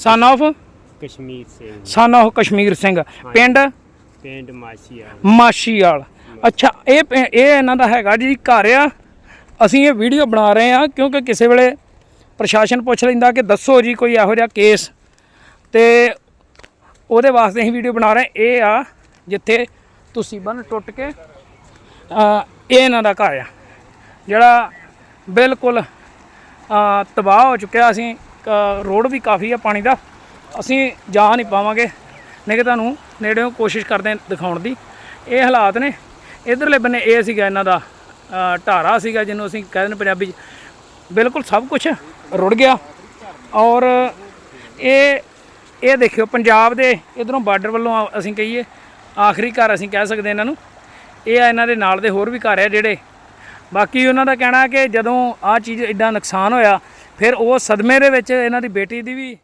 Son of Kashmir Singh. Son of Kashmir Singh. ਪਿੰਡ? ਪਿੰਡ ਮਾਸੀਆ ਮਾਸ਼ੀਵਾਲ ਅੱਛਾ ਇਹ ਪਿੰ- ਇਹ ਇਹਨਾਂ ਦਾ ਹੈਗਾ ਜੀ ਘਰ ਆ। ਅਸੀਂ ਇਹ ਵੀਡੀਓ ਬਣਾ ਰਹੇ ਆ ਕਿਉਂਕਿ ਕਿਸੇ ਵੇਲੇ ਪ੍ਰਸ਼ਾਸਨ ਪੁੱਛ ਲੈਂਦਾ ਕਿ ਦੱਸੋ ਜੀ ਕੋਈ ਇਹੋ ਜਿਹਾ ਕੇਸ ਤੇ ਉਹਦੇ ਵਾਸਤੇ ਅਸੀਂ ਵੀਡੀਓ ਬਣਾ ਰਹੇ ਇਹ ਆ ਜਿੱਥੇ ਤੁਸੀਂ ਬੰਨ ਟੁੱਟ ਕੇ ਅ, ਇਹ ਇਹਨਾਂ ਦਾ ਘਰ ਆ। ਜਿਹੜਾ ਬਿਲਕੁਲ ਅ, ਤਬਾਹ ਹੋ ਚੁੱਕਿਆ ਅਸੀਂ ਰੋਡ ਵੀ ਕਾਫੀ ਆ ਪਾਣੀ ਦਾ। ਅਸੀਂ ਜਾ ਨਹੀਂ ਪਾਵਾਂਗੇ। ਨਹੀਂ ਕਿ ਤੁਹਾਨੂੰ ਨੇੜਿਓਂ ਕੋਸ਼ਿਸ਼ ਕਰਦੇ ਦਿਖਾਉਣ ਦੀ। ਇਹ ਹਾਲਾਤ ਨੇ। ਇਧਰਲੇ ਬੰਨੇ ਇਹ ਸੀਗਾ ਇਹਨਾਂ ਦਾ ਢਾਰਾ ਸੀਗਾ ਜਿਹਨੂੰ ਅਸੀਂ ਕਹਿੰਦੇ ਨੇ ਪੰਜਾਬੀ 'ਚ। ਬਿਲਕੁਲ ਸਭ ਕੁਝ ਰੁੜ ਗਿਆ। ਔਰ ਇਹ ਇਹ ਦੇਖਿਓ ਪੰਜਾਬ ਦੇ ਇਧਰੋਂ ਬਾਰਡਰ ਵੱਲੋਂ ਅਸੀਂ ਕਹੀਏ, ਆਖਰੀ ਘਰ ਅਸੀਂ ਕਹਿ ਸਕਦੇ ਇਹਨਾਂ ਨੂੰ। ਇਹ ਆ ਇਹਨਾਂ ਦੇ ਨਾਲ ਦੇ ਹੋਰ ਵੀ ਘਰ ਆ ਜਿਹੜੇ। ਬਾਕੀ ਉਹਨਾਂ ਦਾ ਕਹਿਣਾ ਕਿ ਜਦੋਂ ਆ ਚੀਜ਼ ਐਡਾ ਨੁਕਸਾਨ ਹੋਇਆ ਫਿਰ ਉਹ ਸਦਮੇ ਦੇ ਵਿੱਚ ਇਹਨਾਂ ਦੀ ਬੇਟੀ ਦੀ ਵੀ